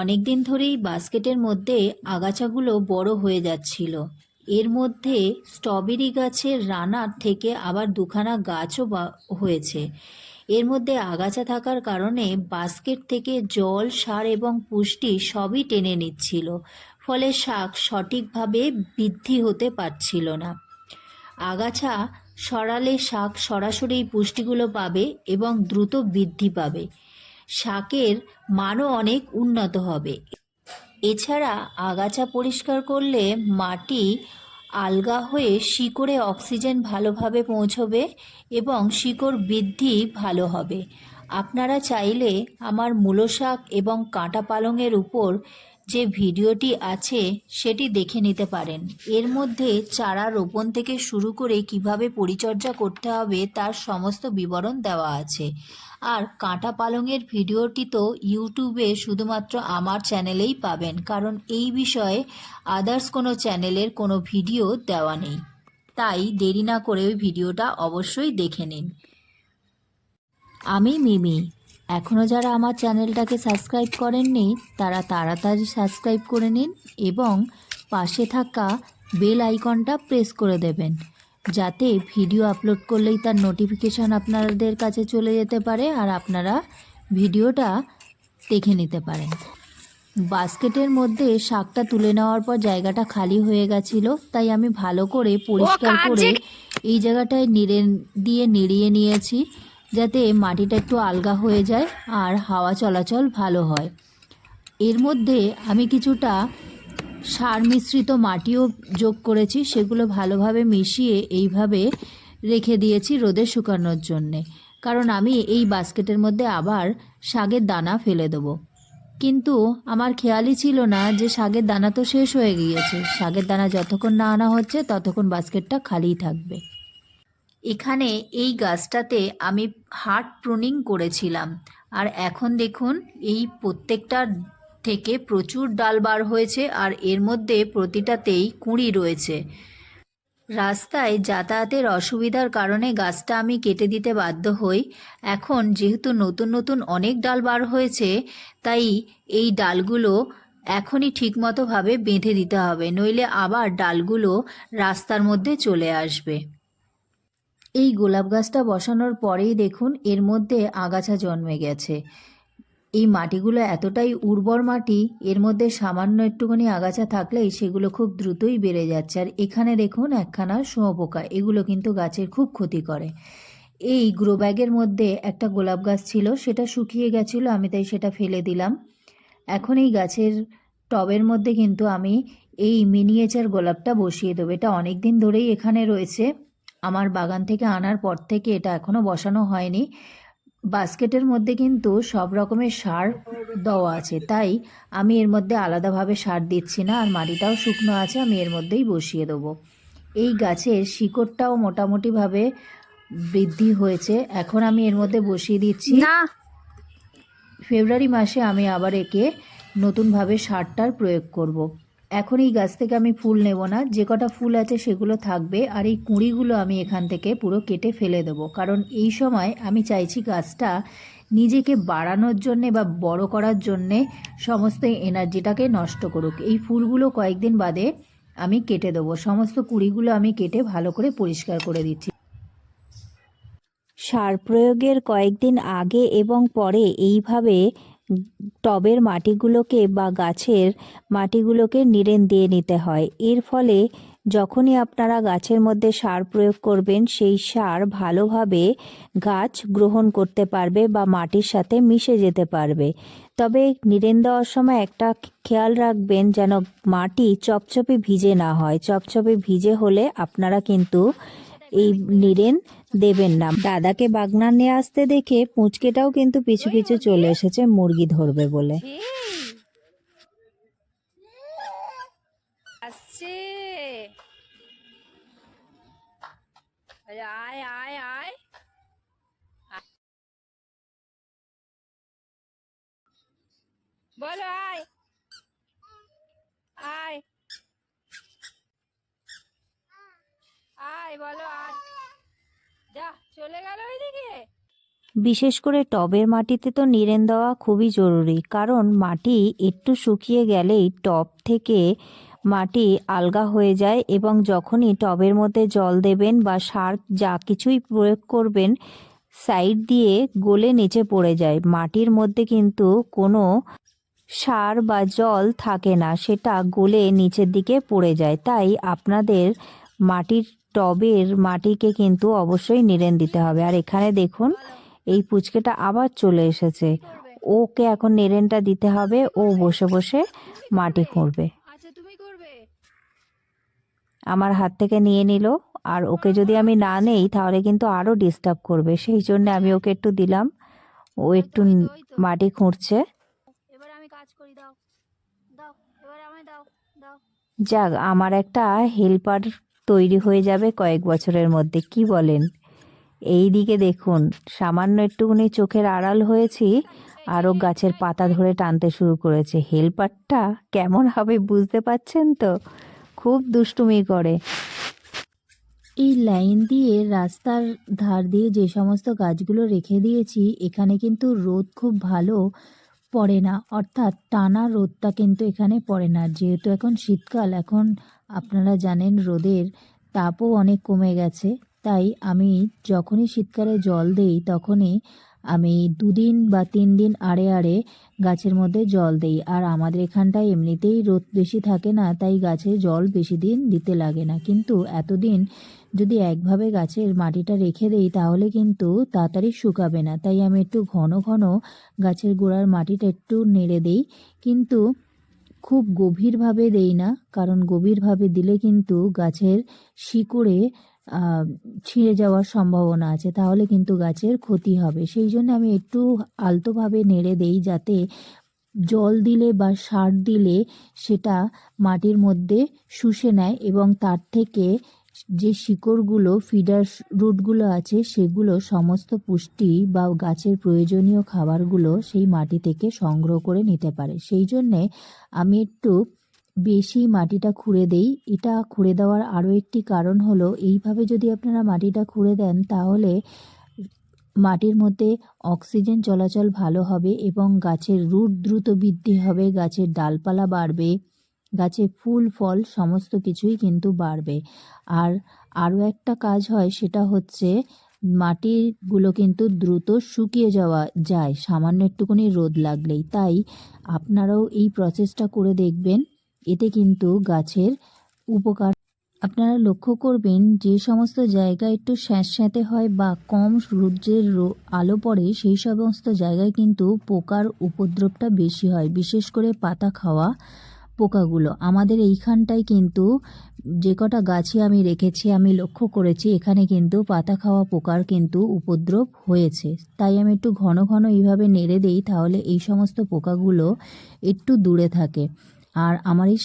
অনেক দিন ধরেই বাস্কেটের মধ্যে আগাছাগুলো বড় হয়ে যাচ্ছিল। এর মধ্যে স্ট্রবেরি গাছের রানার থেকে আবার দুখানা গাছও হয়েছে। এর মধ্যে আগাছা থাকার কারণে বাস্কেট থেকে জল, সার এবং পুষ্টি সবই টেনে নিচ্ছিল, ফলে শাক সঠিকভাবে বৃদ্ধি হতে পারছিল না। আগাছা সরালে শাক সরাসরি পুষ্টিগুলো পাবে এবং দ্রুত বৃদ্ধি পাবে। শাকের মানও অনেক উন্নত হবে। এছাড়া আগাছা পরিষ্কার করলে মাটি আলগা হয়ে শিকড়ে অক্সিজেন ভালোভাবে পৌঁছবে এবং শিকড় বৃদ্ধি ভালো হবে। আপনারা চাইলে আমার মূলো শাক এবং কাঁটা পালংয়ের উপর যে ভিডিওটি আছে সেটি দেখে নিতে পারেন। এর মধ্যে চারা রোপণ থেকে শুরু করে কীভাবে পরিচর্যা করতে হবে তার সমস্ত বিবরণ দেওয়া আছে। আর কাঁটা পালংয়ের ভিডিওটি তো ইউটিউবে শুধুমাত্র আমার চ্যানেলেই পাবেন, কারণ এই বিষয়ে আদার্স কোনো চ্যানেলের কোনো ভিডিও দেওয়া নেই। তাই দেরি না করে ওই ভিডিওটা অবশ্যই দেখে নিন। আমি মিমি এখনও যারা আমার চ্যানেলটাকে সাবস্ক্রাইব করেননি তারা তাড়াতাড়ি সাবস্ক্রাইব করে নিন এবং পাশে থাকা বেল আইকনটা প্রেস করে দেবেন যাতে ভিডিও আপলোড করলেই তার নোটিফিকেশান আপনাদের কাছে চলে যেতে পারে আর আপনারা ভিডিওটা দেখে নিতে পারেন। বাস্কেটের মধ্যে শাকটা তুলে নেওয়ার পর জায়গাটা খালি হয়ে গেছিল তাই আমি ভালো করে পরিষ্কার করে এই জায়গাটায় নিড়ে দিয়ে নিড়িয়ে নিয়েছি। যাতে মাটিটা একটু আলগা হয়ে যায় আর হাওয়া চলাচল ভালো হয়। এর মধ্যে আমি কিছুটা সার মিশ্রিত মাটিও যোগ করেছি, সেগুলো ভালোভাবে মিশিয়ে এইভাবে রেখে দিয়েছি রোদে শুকানোর জন্যে। কারণ আমি এই বাস্কেটের মধ্যে আবার শাকের দানা ফেলে দেবো। কিন্তু আমার খেয়ালই ছিল না যে শাকের দানা তো শেষ হয়ে গিয়েছে। শাকের দানা যতক্ষণ না আনা হচ্ছে, ততক্ষণ বাস্কেটটা খালিই থাকবে। এখানে এই গাছটাতে আমি হার্ট প্রুনিং করেছিলাম। আর এখন দেখুন, এই প্রত্যেকটার থেকে প্রচুর ডাল বার হয়েছে আর এর মধ্যে প্রতিটাতেই কুঁড়ি রয়েছে। রাস্তায় যাতায়াতের অসুবিধার কারণে গাছটা আমি কেটে দিতে বাধ্য হই। এখন যেহেতু নতুন নতুন অনেক ডাল বার হয়েছে, তাই এই ডালগুলো এখনই ঠিকমতোভাবে বেঁধে দিতে হবে, নইলে আবার ডালগুলো রাস্তার মধ্যে চলে আসবে। এই গোলাপ গাছটা বসানোর পরেই দেখুন এর মধ্যে আগাছা জন্মে গেছে। এই মাটিগুলো এতটাই উর্বর মাটি, এর মধ্যে সামান্য একটুখানি আগাছা থাকলেই সেগুলো খুব দ্রুতই বেড়ে যাচ্ছে। আর এখানে দেখুন একখানা শুঁয়োপোকা, এগুলো কিন্তু গাছের খুব ক্ষতি করে। এই গ্রো ব্যাগের মধ্যে একটা গোলাপ গাছ ছিল, সেটা শুকিয়ে গেছিল, আমি তাই সেটা ফেলে দিলাম। এখন এই গাছের টবের মধ্যে কিন্তু আমি এই মিনিয়েচার গোলাপটা বসিয়ে দেবো। এটা অনেক দিন ধরেই এখানে রয়েছে। আমার বাগান থেকে আনার পর থেকে এটা এখনও বসানো হয়নি। বাস্কেটের মধ্যে কিন্তু সব রকমের সার দেওয়া আছে। তাই আমি এর মধ্যে আলাদাভাবে সার দিচ্ছি না আর মাটিটাও শুকনো আছে আমি এর মধ্যেই বসিয়ে দেবো। এই গাছের শিকড়টাও মোটামুটিভাবে বৃদ্ধি হয়েছে। এখন আমি এর মধ্যে বসিয়ে দিচ্ছি। না। ফেব্রুয়ারি মাসে আমি আবার একে নতুনভাবে সারটার প্রয়োগ করব। এখন এই গাছ থেকে আমি ফুল নেব না। যে কটা ফুল আছে সেগুলো থাকবে আর এই কুঁড়িগুলো আমি এখান থেকে পুরো কেটে ফেলে দেব। কারণ এই সময় আমি চাইছি গাছটা নিজেকে বাড়ানোর জন্যে বা বড় করার জন্যে সমস্ত এনার্জিটাকে নষ্ট করুক। এই ফুলগুলো কয়েকদিন বাদে আমি কেটে দেবো। সমস্ত কুঁড়িগুলো আমি কেটে ভালো করে পরিষ্কার করে দিচ্ছি। সার প্রয়োগের কয়েকদিন আগে এবং পরে এইভাবে টবের মাটিগুলোকে বা গাছের মাটিগুলোকে নিড়েন দিয়ে নিতে হয়। এর ফলে যখনই আপনারা গাছের মধ্যে সার প্রয়োগ করবেন, সেই সার ভালোভাবে গাছ গ্রহণ করতে পারবে বা মাটির সাথে মিশে যেতে পারবে। তবে নিড়েন দেওয়ার সময় একটা খেয়াল রাখবেন যেন মাটি চপচপে ভিজে না হয়। চপচপে ভিজে হলে আপনারা কিন্তু এই নিড়েন দেবেন না দাদাকে বাগনা নিয়ে আসতে দেখে পুঁচকেটাও কিন্তু পিছু পিছু চলে এসেছে, মুরগি ধরবে বলে। আয় আয় আয়। বলো, আয়। আয়। বিশেষ করে টবের মাটিতে তো নিড়েন দেওয়া খুবই জরুরি, কারণ মাটি একটু শুকিয়ে গেলেই টব থেকে মাটি আলগা হয়ে যায় এবং যখনই টবের মধ্যে জল দেবেন বা সার যা কিছুই প্রয়োগ করবেন, সাইড দিয়ে গলে নিচে পড়ে যায়। মাটির মধ্যে কিন্তু কোনো সার বা জল থাকে না, সেটা গলে নিচের দিকে পড়ে যায়। তাই আপনাদের মাটির টবের মাটিকে কিন্তু অবশ্যই নিড়েন দিতে হবে। আর এখানে দেখুন এই পুচকেটা আবার চলে এসেছে। ওকে এখন নেড়েনটা দিতে হবে। ও বসে বসে মাটি খুঁড়বে। আচ্ছা করবে। আমার হাত থেকে নিয়ে নিল। আর ওকে যদি আমি না নেই তাহলে কিন্তু আরও ডিস্টার্ব করবে। সেই জন্য আমি ওকে একটু দিলাম। ও একটু ওই তো। মাটি খুঁড়ছে। যাক আমার একটা হেল্পার তৈরি হয়ে যাবে কয়েক বছরের মধ্যে, কি বলেন? এই দিকে দেখুন, সামান্য একটুখানি চোখের আড়াল হয়েছি, আরও গাছের পাতা ধরে টানতে শুরু করেছে। হেল্পারটা কেমন হবে বুঝতে পাচ্ছেন তো? খুব দুষ্টুমি করে। এই লাইন দিয়ে রাস্তার ধার দিয়ে যে সমস্ত গাছগুলো রেখে দিয়েছি, এখানে কিন্তু রোদ খুব ভালো পড়ে না। অর্থাৎ টানা রোদটা কিন্তু এখানে পড়ে না। যেহেতু এখন শীতকাল, এখন আপনারা জানেন রোদের তাপও অনেক কমে গেছে, তাই আমি যখনই শীতকালে জল দেই তখনই আমি দুদিন বা তিন দিন আড়ে আড়ে গাছের মধ্যে জল দেই। আর আমাদের এখানটায় এমনিতেই রোদ বেশি থাকে না, তাই গাছে জল বেশি দিন দিতে লাগে না। কিন্তু এতদিন যদি একভাবে গাছের মাটিটা রেখে দেই তাহলে কিন্তু তাড়াতাড়ি শুকাবে না। তাই আমি একটু ঘন ঘন গাছের গোড়ার মাটিটা একটু নেড়ে দেই। কিন্তু খুব গভীরভাবে দেই না, কারণ গভীরভাবে দিলে কিন্তু গাছের শিকড়ে ছিঁড়ে যাওয়ার সম্ভাবনা আছে, তাহলে কিন্তু গাছের ক্ষতি হবে। সেই জন্য আমি একটু আলতোভাবে নেড়ে দেই যাতে জল দিলে বা সার দিলে সেটা মাটির মধ্যে শুষে নেয় এবং তার থেকে যে শিকড়গুলো, ফিডার রুটগুলো আছে, সেগুলো সমস্ত পুষ্টি বা গাছের প্রয়োজনীয় খাবারগুলো সেই মাটি থেকে সংগ্রহ করে নিতে পারে। সেই জন্যে আমি একটু বেশি মাটিটা খুঁড়ে দেই। এটা খুঁড়ে দেওয়ার আরও একটি কারণ হলো, এইভাবে যদি আপনারা মাটিটা খুঁড়ে দেন, তাহলে মাটির মধ্যে অক্সিজেন চলাচল ভালো হবে এবং গাছের রুট দ্রুত বৃদ্ধি হবে, গাছের ডালপালা বাড়বে গাছে ফুল, ফল, সমস্ত কিছুই কিন্তু বাড়বে। আর আরও একটা কাজ হয়, সেটা হচ্ছে মাটিগুলো কিন্তু দ্রুত শুকিয়ে যাওয়া যায়। সামান্য একটুখানি রোদ লাগলেই। তাই আপনারাও এই প্রসেসটা করে দেখবেন। এতে কিন্তু গাছের উপকার আপনারা লক্ষ্য করবেন, যে সমস্ত জায়গা একটু স্যাঁতস্যাঁতে হয় বা কম সূর্যের আলো পড়ে, সেই সমস্ত জায়গায় কিন্তু পোকার উপদ্রবটা বেশি হয়। বিশেষ করে পাতা খাওয়া পোকাগুলো। আমাদের এইখানটায় কিন্তু যে কটা গাছে আমি রেখেছি আমি লক্ষ্য করেছি এখানে কিন্তু পাতা খাওয়া পোকার কিন্তু উপদ্রব হয়েছে। তাই আমি একটু ঘন ঘন এইভাবে নেড়ে দেই তাহলে এই সমস্ত পোকাগুলো একটু দূরে থাকে। আর আমার এই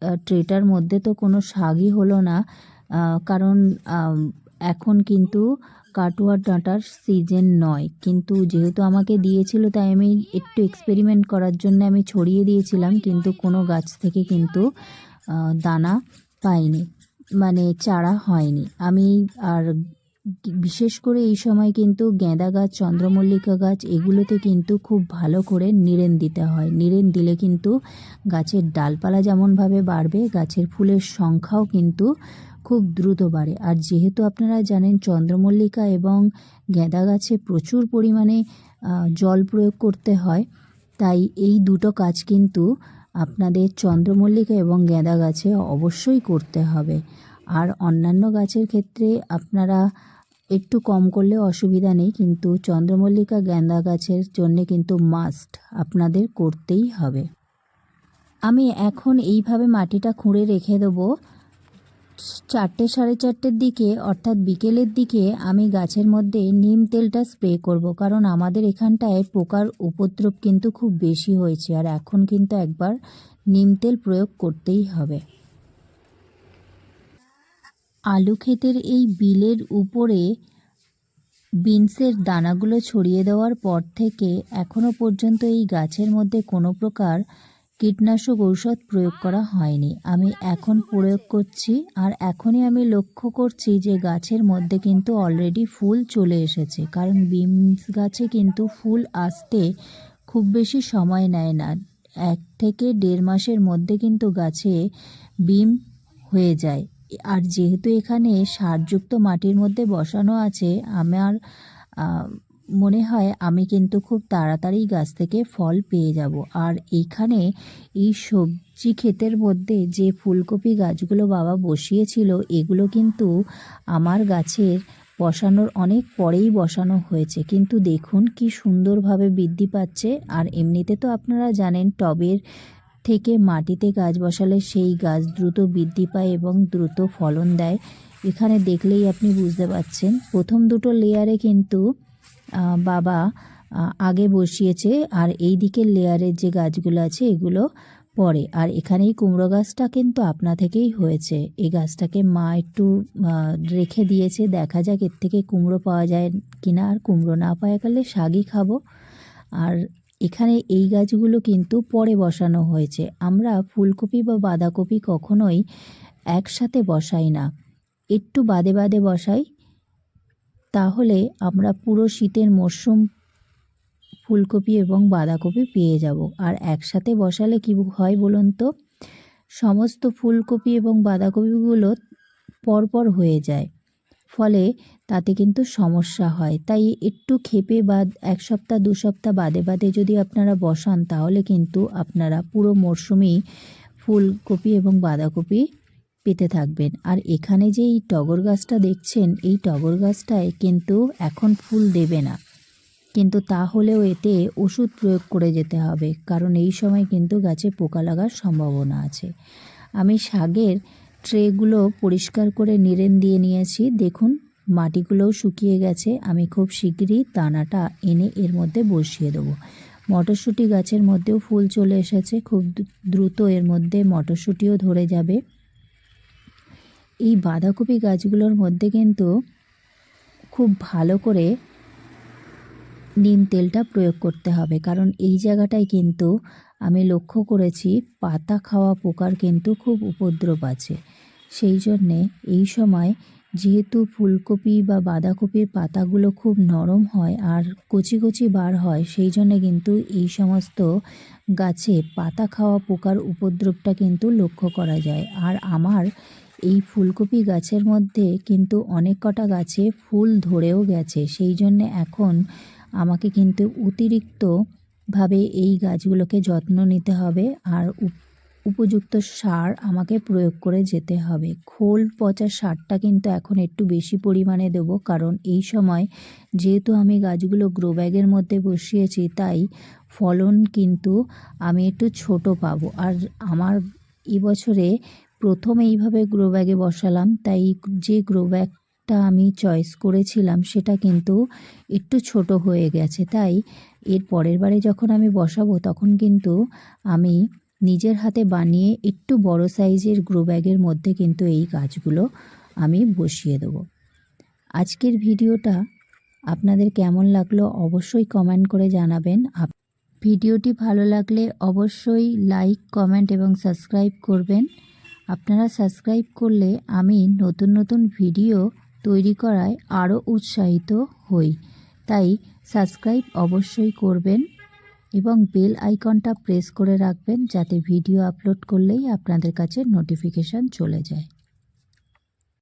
আহ, ট্রেটার মধ্যে তো কোনো শাকই হলো না কারণ এখন কিন্তু কাটুয়ার ডাঁটার সিজন নয়। কিন্তু যেহেতু আমাকে দিয়েছিল, তাই আমি একটু এক্সপেরিমেন্ট করার জন্য আমি ছড়িয়ে দিয়েছিলাম, কিন্তু কোনো গাছ থেকে কিন্তু দানা পাইনি। মানে চারা হয়নি। আমি আর বিশেষ করে এই সময় কিন্তু গেঁদা গাছ, চন্দ্রমল্লিকা গাছ, এগুলোতে কিন্তু খুব ভালো করে নিড়েন দিতে হয়। নিড়েন দিলে কিন্তু গাছের ডালপালা যেমনভাবে বাড়বে, গাছের ফুলের সংখ্যাও কিন্তু খুব দ্রুত বাড়ে। আর যেহেতু আপনারা জানেন চন্দ্রমল্লিকা এবং গেঁদা গাছে প্রচুর পরিমাণে জল প্রয়োগ করতে হয়, তাই এই দুটো কাজ কিন্তু আপনাদের চন্দ্রমল্লিকা এবং গেঁদা গাছে অবশ্যই করতে হবে। আর অন্যান্য গাছের ক্ষেত্রে আপনারা একটু কম করলে অসুবিধা নেই, কিন্তু চন্দ্রমল্লিকা গেঁদা গাছের জন্যে কিন্তু মাস্ট আপনাদের করতেই হবে। আমি এখন এইভাবে মাটিটা খুঁড়ে রেখে দেবো। চারটে সাড়ে চারটের দিকে, অর্থাৎ বিকেলের দিকে, আমি গাছের মধ্যে নিম তেলটা স্প্রে করব। কারণ আমাদের এখানটায় পোকার উপদ্রব কিন্তু খুব বেশি হয়েছে, আর এখন কিন্তু একবার নিম তেল প্রয়োগ করতেই হবে। আলু ক্ষেতের এই বিলের উপরে বিনসের দানাগুলো ছড়িয়ে দেওয়ার পর থেকে এখনও পর্যন্ত এই গাছের মধ্যে কোনো প্রকার কীটনাশক ঔষধ প্রয়োগ করা হয়নি। আমি এখন প্রয়োগ করছি আর এখনই আমি লক্ষ্য করছি যে গাছের মধ্যে কিন্তু অলরেডি ফুল চলে এসেছে। কারণ বিমস গাছে কিন্তু ফুল আসতে খুব বেশি সময় নেয় না। এক থেকে দেড় মাসের মধ্যে কিন্তু গাছে বিম হয়ে যায়। আর যেহেতু এখানে সারযুক্ত মাটির মধ্যে বসানো আছে আমার মনে হয় আমি কিন্তু খুব তাড়াতাড়ি গাছ থেকে ফল পেয়ে যাব। আর এইখানে এই সবজি ক্ষেতের মধ্যে যে ফুলকপি গাছগুলো বাবা বসিয়েছিল, এগুলো কিন্তু আমার গাছের বসানোর অনেক পরেই বসানো হয়েছে। কিন্তু দেখুন কি সুন্দরভাবে বৃদ্ধি পাচ্ছে। আর এমনিতে তো আপনারা জানেন, টবের থেকে মাটিতে গাছ বসালে সেই গাছ দ্রুত বৃদ্ধি পায় এবং দ্রুত ফলন দেয়। এখানে দেখলেই আপনি বুঝতে পারছেন। প্রথম দুটো লেয়ারে কিন্তু বাবা আগে বসিয়েছে আর এই দিকের লেয়ারের যে গাছগুলো আছে এগুলো পরে আর এখানে এই কুমড়ো গাছটা কিন্তু আপনা থেকেই হয়েছে। এই গাছটাকে মা একটু রেখে দিয়েছে। দেখা যাক এর থেকে কুমড়ো পাওয়া যায় কিনা। আর কুমড়ো না পাওয়া গেলে শাকই খাব। আর এখানে এই গাছগুলো কিন্তু পরে বসানো হয়েছে। আমরা ফুলকপি বা বাঁধাকপি কখনোই একসাথে বসাই না। একটু বাদে বাদে বসাই। তাহলে আমরা পুরো শীতের মরশুম ফুলকপি এবং বাঁধাকপি পেয়ে যাব। আর একসাথে বসালে কি হয় বলুন তো? সমস্ত ফুলকপি এবং বাঁধাকপিগুলো পরপর হয়ে যায়। ফলে তাতে কিন্তু সমস্যা হয়। তাই একটু খেপে বা এক সপ্তাহ, দু সপ্তাহ বাদে বাদে যদি আপনারা বসান, তাহলে কিন্তু আপনারা পুরো মরশুমেই ফুলকপি এবং বাঁধাকপি পেতে থাকবেন। আর এখানে যে এই টগর গাছটা দেখছেন, এই টগর গাছটায় কিন্তু এখন ফুল দেবে না। কিন্তু তাহলেও এতে ওষুধ প্রয়োগ করে যেতে হবে, কারণ এই সময় কিন্তু গাছে পোকা লাগার সম্ভাবনা আছে। আমি শাকের ট্রেগুলো পরিষ্কার করে নিরেন দিয়ে নিয়েছি। দেখুন, মাটিগুলোও শুকিয়ে গেছে। আমি খুব শিগগিরই দানাটা এনে এর মধ্যে বসিয়ে দেবো। মটরশুঁটি গাছের মধ্যেও ফুল চলে এসেছে। খুব দ্রুত এর মধ্যে মটরশুঁটিও ধরে যাবে। এই বাঁধাকপি গাছগুলোর মধ্যে কিন্তু খুব ভালো করে নিম তেলটা প্রয়োগ করতে হবে। কারণ এই জায়গাটায় কিন্তু আমি লক্ষ্য করেছি পাতা খাওয়া পোকার কিন্তু খুব উপদ্রব আছে। সেই জন্যে এই সময় যেহেতু ফুলকপি বা বাঁধাকপির পাতাগুলো খুব নরম হয় আর কচি কচি বার হয়, সেই জন্যে কিন্তু এই সমস্ত গাছে পাতা খাওয়া পোকার উপদ্রবটা কিন্তু লক্ষ্য করা যায়। আর আমার এই ফুলকপি গাছের মধ্যে কিন্তু অনেক কটা গাছে ফুল ধরেও গেছে। সেই জন্য এখন আমাকে কিন্তু অতিরিক্তভাবে এই গাছগুলোকে যত্ন নিতে হবে আর উপ- উপযুক্ত সার আমাকে প্রয়োগ করে যেতে হবে। খোল পচা সারটা কিন্তু এখন একটু বেশি পরিমাণে দেবো কারণ এই সময় যেহেতু আমি গাছগুলো গ্রো ব্যাগের মধ্যে বসিয়েছি, তাই ফলন কিন্তু আমি একটু ছোট পাবো। আর আমার এবছরে প্রথম এইভাবে গ্রো ব্যাগে বসালাম, তাই যে গ্রো ব্যাগটা আমি চয়েস করেছিলাম সেটা কিন্তু একটু ছোট হয়ে গেছে। তাই এর পরের বারে যখন আমি বসাবো, তখন কিন্তু আমি নিজের হাতে বানিয়ে একটু বড় সাইজের গ্রো ব্যাগের মধ্যে কিন্তু এই গাছগুলো আমি বসিয়ে দেবো। আজকের ভিডিওটা আপনাদের কেমন লাগল অবশ্যই কমেন্ট করে জানাবেন। ভিডিওটি ভালো লাগলে অবশ্যই লাইক কমেন্ট এবং সাবস্ক্রাইব করবেন। আপনারা সাবস্ক্রাইব করলে আমি নতুন নতুন ভিডিও তৈরি করায় আরও উৎসাহিত হই। তাই সাবস্ক্রাইব অবশ্যই করবেন এবং বেল আইকনটা প্রেস করে রাখবেন যাতে ভিডিও আপলোড করলেই আপনাদের কাছে নোটিফিকেশান চলে যায়।